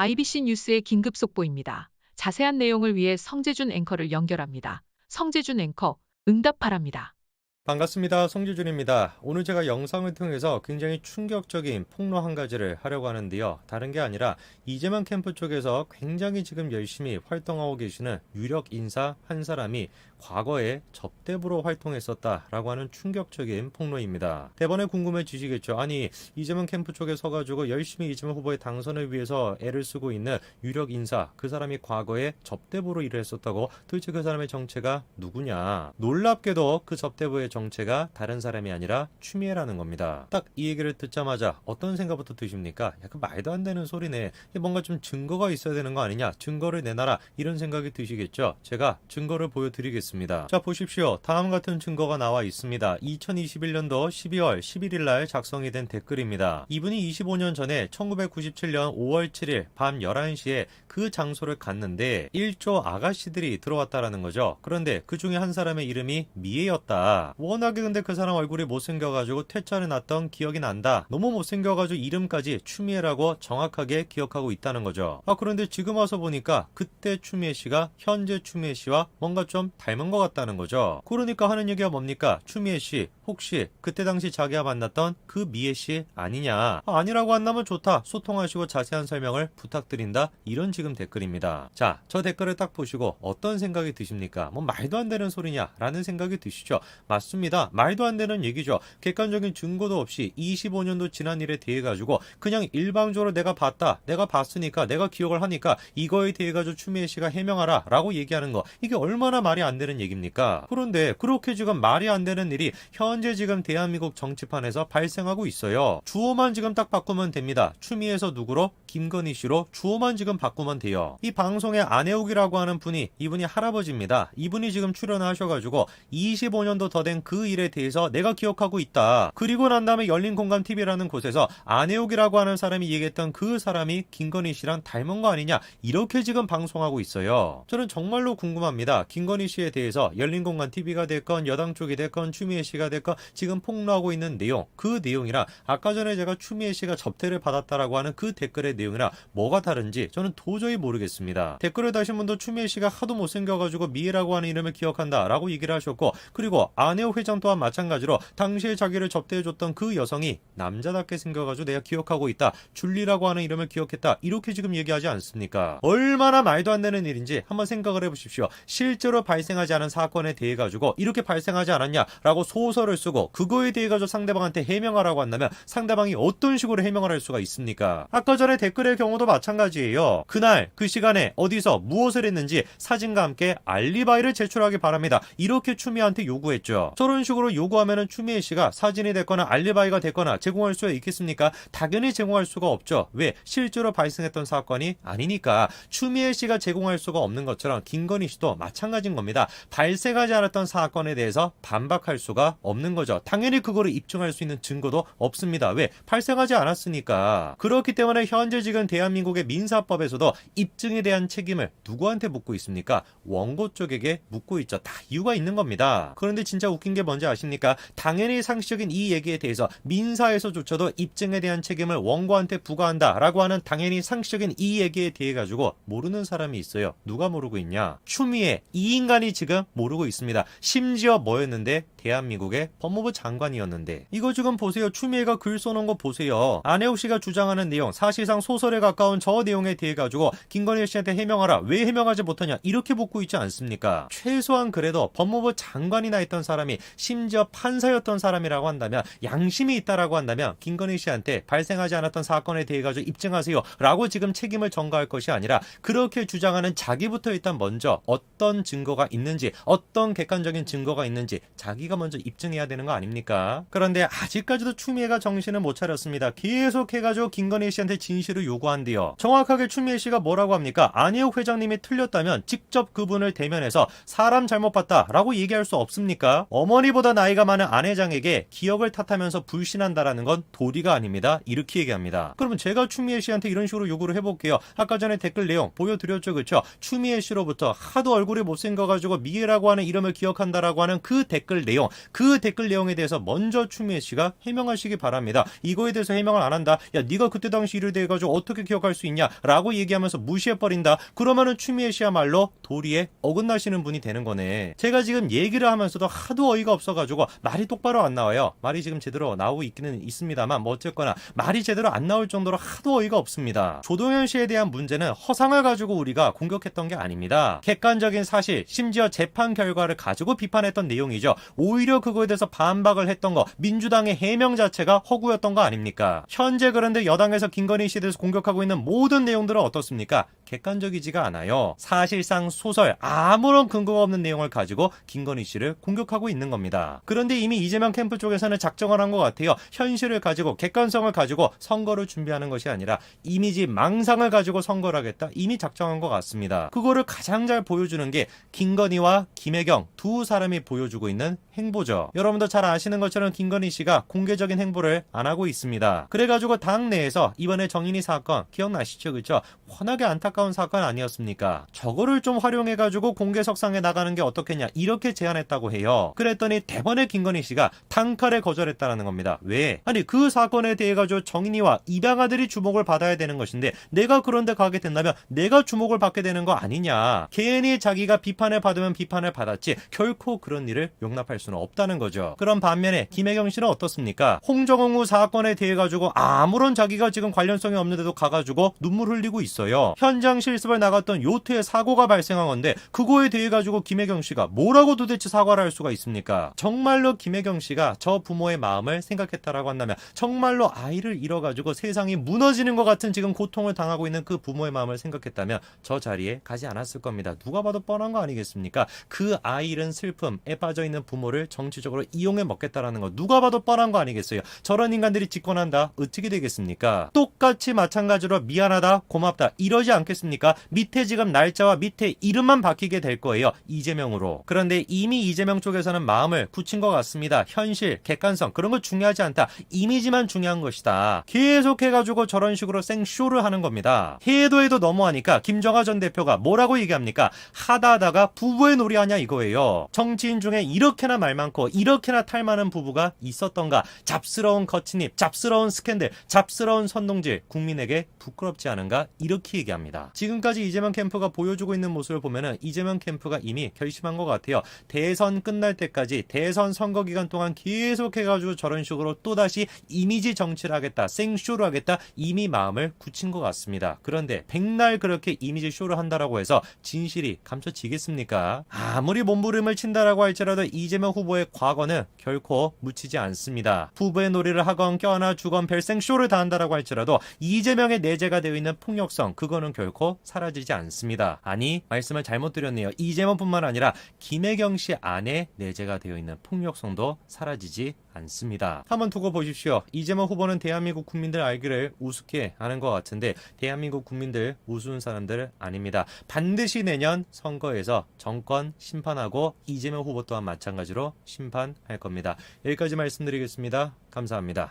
IBC 뉴스의 긴급 속보입니다. 자세한 내용을 위해 성재준 앵커를 연결합니다. 성재준 앵커, 응답하랍니다. 반갑습니다. 송지준입니다. 오늘 제가 영상을 통해서 굉장히 충격적인 폭로 한 가지를 하려고 하는데요. 다른 게 아니라 이재만 캠프 쪽에서 굉장히 지금 열심히 활동하고 계시는 유력 인사 한 사람이 과거에 접대부로 활동했었다라고 하는 충격적인 폭로입니다. 대번에 궁금해지시겠죠. 아니 이재만 캠프 쪽에 서가지고 열심히 이재만 후보의 당선을 위해서 애를 쓰고 있는 유력 인사 그 사람이 과거에 접대부로 일을 했었다고 도대체 그 사람의 정체가 누구냐? 놀랍게도 그 접대부의 정체가 다른 사람이 아니라 추미애라는 겁니다. 딱 이 얘기를 듣자마자 어떤 생각부터 드십니까? 약간 말도 안 되는 소리네. 뭔가 좀 증거가 있어야 되는 거 아니냐? 증거를 내놔라. 이런 생각이 드시겠죠? 제가 증거를 보여드리겠습니다. 자, 보십시오. 다음 같은 증거가 나와 있습니다. 2021년도 12월 11일 날 작성이 된 댓글입니다. 이분이 25년 전에 1997년 5월 7일 밤 11시에 그 장소를 갔는데 1조 아가씨들이 들어왔다라는 거죠. 그런데 그 중에 한 사람의 이름이 미애였다. 워낙에 근데 그 사람 얼굴이 못생겨가지고 퇴짜를 났던 기억이 난다. 너무 못생겨가지고 이름까지 추미애라고 정확하게 기억하고 있다는 거죠. 아 그런데 지금 와서 보니까 그때 추미애 씨가 현재 추미애 씨와 뭔가 좀 닮은 것 같다는 거죠. 그러니까 하는 얘기가 뭡니까? 추미애 씨 혹시 그때 당시 자기가 만났던 그 미애 씨 아니냐? 아, 아니라고 한다면 좋다. 소통하시고 자세한 설명을 부탁드린다. 이런 지금 댓글입니다. 자, 저 댓글을 딱 보시고 어떤 생각이 드십니까? 뭐 말도 안 되는 소리냐라는 생각이 드시죠? 맞습니다. 말도 안 되는 얘기죠. 객관적인 증거도 없이 25년도 지난 일에 대해 가지고 그냥 일방적으로 내가 봤다. 내가 봤으니까 내가 기억을 하니까 이거에 대해 가지고 추미애 씨가 해명하라라고 얘기하는 거. 이게 얼마나 말이 안 되는 얘기입니까? 그런데 그렇게 지금 말이 안 되는 일이 현재 지금 대한민국 정치판에서 발생하고 있어요. 주어만 지금 딱 바꾸면 됩니다. 추미애에서 누구로? 김건희 씨로 주어만 지금 바꾸면 돼요. 이 방송에 안혜욱이라고 하는 분이 이분이 할아버지입니다. 이분이 지금 출연하셔가지고 25년도 더 된 그 일에 대해서 내가 기억하고 있다. 그리고 난 다음에 열린공감 TV라는 곳에서 안혜욱이라고 하는 사람이 얘기했던 그 사람이 김건희 씨랑 닮은 거 아니냐 이렇게 지금 방송하고 있어요. 저는 정말로 궁금합니다. 김건희 씨에 대해서 열린공감 TV가 됐건 여당 쪽이 됐건 추미애 씨가 됐건 지금 폭로하고 있는 내용 그 내용이랑 아까 전에 제가 추미애 씨가 접대를 받았다라고 하는 그 댓글의 내용이랑 뭐가 다른지 저는 도저히 모르겠습니다. 댓글을 다신 분도 추미애 씨가 하도 못생겨가지고 미애라고 하는 이름을 기억한다라고 얘기를 하셨고 그리고 안혜호 회장 또한 마찬가지로 당시에 자기를 접대해줬던 그 여성이 남자답게 생겨가지고 내가 기억하고 있다. 줄리라고 하는 이름을 기억했다. 이렇게 지금 얘기하지 않습니까? 얼마나 말도 안 되는 일인지 한번 생각을 해보십시오. 실제로 발생하지 않은 사건에 대해 가지고 이렇게 발생하지 않았냐라고 소설을 쓰고 그거에 대해 가지고 상대방한테 해명하라고 한다면 상대방이 어떤 식으로 해명을 할 수가 있습니까? 아까 전에 댓글의 경우도 마찬가지예요. 그날 그 시간에 어디서 무엇을 했는지 사진과 함께 알리바이를 제출하기 바랍니다. 이렇게 추미애한테 요구했죠. 저런 식으로 요구하면은 추미애 씨가 사진이 됐거나 알리바이가 됐거나 제공할 수 있겠습니까? 당연히 제공할 수가 없죠. 왜? 실제로 발생했던 사건이 아니니까 추미애 씨가 제공할 수가 없는 것처럼 김건희 씨도 마찬가지인 겁니다. 발생하지 않았던 사건에 대해서 반박할 수가 없는 거죠. 당연히 그거를 입증할 수 있는 증거도 없습니다. 왜? 발생하지 않았으니까. 그렇기 때문에 현재 지금 대한민국의 민사법에서도 입증에 대한 책임을 누구한테 묻고 있습니까? 원고 쪽에게 묻고 있죠. 다 이유가 있는 겁니다. 그런데 진짜 웃긴 게 뭔지 아십니까? 당연히 상식적인 이 얘기에 대해서 민사에서조차도 입증에 대한 책임을 원고한테 부과한다라고 하는 당연히 상식적인 이 얘기에 대해 가지고 모르는 사람이 있어요. 누가 모르고 있냐? 추미애 이 인간이 지금 모르고 있습니다. 심지어 뭐였는데 대한민국의 법무부 장관이었는데 이거 지금 보세요. 추미애가 글 써놓은 거 보세요. 안혜욱 씨가 주장하는 내용 사실상 소설에 가까운 저 내용에 대해 가지고 김건희 씨한테 해명하라. 왜 해명하지 못하냐? 이렇게 묻고 있지 않습니까? 최소한 그래도 법무부 장관이나 했던 사람이 심지어 판사였던 사람이라고 한다면 양심이 있다라고 한다면 김건희 씨한테 발생하지 않았던 사건에 대해 가지고 입증하세요. 라고 지금 책임을 전가할 것이 아니라 그렇게 주장하는 자기부터 일단 먼저 어떤 증거가 있는지 어떤 객관적인 증거가 있는지 자기가 먼저 입증해야 되는 거 아닙니까? 그런데 아직까지도 추미애가 정신을 못 차렸습니다. 계속 해가지고 김건희 씨한테 진실을 요구한대요. 정확하게 추미애 씨가 뭐라고 합니까? 안혜욱 회장님이 틀렸다면 직접 그분을 대면해서 사람 잘못 봤다라고 얘기할 수 없습니까? 어머니보다 나이가 많은 안 회장에게 기억을 탓하면서 불신한다라는 건 도리가 아닙니다. 이렇게 얘기합니다. 그러면 제가 추미애 씨한테 이런 식으로 요구를 해볼게요. 아까 전에 댓글 내용 보여드렸죠, 그렇죠? 추미애 씨로부터 하도 얼굴이 못생겨가지고 미애라고 하는 이름을 기억한다라고 하는 그 댓글 내용 내용, 그 댓글 내용에 대해서 먼저 추미애 씨가 해명하시기 바랍니다. 이거에 대해서 해명을 안 한다. 야, 네가 그때 당시 일을 대해 가지고 어떻게 기억할 수 있냐?라고 얘기하면서 무시해 버린다. 그러면은 추미애 씨야말로 도리에 어긋나시는 분이 되는 거네. 제가 지금 얘기를 하면서도 하도 어이가 없어가지고 말이 똑바로 안 나와요. 말이 지금 제대로 나오고 있기는 있습니다만 뭐 어쨌거나 말이 제대로 안 나올 정도로 하도 어이가 없습니다. 조동현 씨에 대한 문제는 허상을 가지고 우리가 공격했던 게 아닙니다. 객관적인 사실, 심지어 재판 결과를 가지고 비판했던 내용이죠. 오히려 그거에 대해서 반박을 했던 거, 민주당의 해명 자체가 허구였던 거 아닙니까? 현재 그런데 여당에서 김건희 씨에 대해서 공격하고 있는 모든 내용들은 어떻습니까? 객관적이지가 않아요. 사실상 소설, 아무런 근거가 없는 내용을 가지고 김건희 씨를 공격하고 있는 겁니다. 그런데 이미 이재명 캠프 쪽에서는 작정을 한 것 같아요. 현실을 가지고 객관성을 가지고 선거를 준비하는 것이 아니라 이미지 망상을 가지고 선거를 하겠다 이미 작정한 것 같습니다. 그거를 가장 잘 보여주는 게 김건희와 김혜경 두 사람이 보여주고 있는 행보죠. 여러분도 잘 아시는 것처럼 김건희 씨가 공개적인 행보를 안 하고 있습니다. 그래가지고 당 내에서 이번에 정인이 사건 기억나시죠, 그죠? 워낙에 안타까운 사건 아니었습니까? 저거를 좀 활용해가지고 공개석상에 나가는 게 어떻겠냐 이렇게 제안했다고 해요. 그랬더니 대번에 김건희 씨가 단칼에 거절했다라는 겁니다. 왜? 아니 그 사건에 대해 가지고 정인이와 입양아들이 주목을 받아야 되는 것인데 내가 그런데 가게 된다면 내가 주목을 받게 되는 거 아니냐? 괜히 자기가 비판을 받으면 비판을 받았지 결코 그런 일을 용납할 수는 없다는 거죠. 그런 반면에 김혜경 씨는 어떻습니까? 홍정홍우 사건에 대해 가지고 아무런 자기가 지금 관련성이 없는데도 가가지고 눈물 흘리고 있어요. 현장 실습을 나갔던 요트에 사고가 발생한 건데 그거에 대해 가지고 김혜경 씨가 뭐라고 도대체 사과를 할 수가 있습니까? 정말로 김혜경 씨가 저 부모의 마음을 생각했다라고 한다면 정말로 아이를 잃어가지고 세상이 무너지는 것 같은 지금 고통을 당하고 있는 그 부모의 마음을 생각했다면 저 자리에 가지 않았을 겁니다. 누가 봐도 뻔한 거 아니겠습니까? 그 아이 잃은 슬픔에 빠져 있는 부모를 정치적으로 이용해 먹겠다라는 거 누가 봐도 뻔한 거 아니겠어요? 저런 인간들이 집권한다 어떻게 되겠습니까? 똑같이 마찬가지로 미안하다 고맙다 이러지 않겠습니까? 밑에 지금 날짜와 밑에 이름만 바뀌게 될 거예요. 이재명으로. 그런데 이미 이재명 쪽에서는 마음을 굳힌 것 같습니다. 현실, 객관성 그런 거 중요하지 않다. 이미지만 중요한 것이다. 계속 해가지고 저런 식으로 생쇼를 하는 겁니다. 해도 해도 너무하니까 김정하 전 대표가 뭐라고 얘기합니까? 하다 하다가 부부의 놀이하냐 이거예요. 정치인 중에 이렇게나 말 많고 이렇게나 탈 많은 부부가 있었던가? 잡스러운 거친입, 잡스러운 스캔들, 잡스러운 선동질 국민에게 부끄럽지 않은가? 이렇게 얘기합니다. 지금까지 이재명 캠프가 보여주고 있는 모습을 보면은 이재명 캠프가 이미 결심한 것 같아요. 대선 끝날 때까지 대선 선거 기간 동안 계속 해가지고 저런 식으로 또다시 이미지 정치를 하겠다, 생쇼를 하겠다 이미 마음을 굳힌 것 같습니다. 그런데 백날 그렇게 이미지 쇼를 한다라고 해서 진실이 감춰지겠습니까? 아무리 몸부림을 친다라고 할지라도 이재명 후보의 과거는 결코 묻히지 않습니다. 부부의 놀이를 하건 껴안아 주건 별생 쇼를 다한다라고 할지라도 이재명의 내재가 되어 있는 폭력성 그거는 결코 사라지지 않습니다. 아니 말씀을 잘못 드렸네요. 이재명뿐만 아니라 김혜경 씨 안에 내재가 되어 있는 폭력성도 사라지지 않습니다. 한번 두고 보십시오. 이재명 후보는 대한민국 국민들 알기를 우습게 하는 것 같은데 대한민국 국민들 우스운 사람들 아닙니다. 반드시 내년 선거에서 정권 심판하고 이재명 후보 또한 마찬가지로 심판할 겁니다. 여기까지 말씀드리겠습니다. 감사합니다.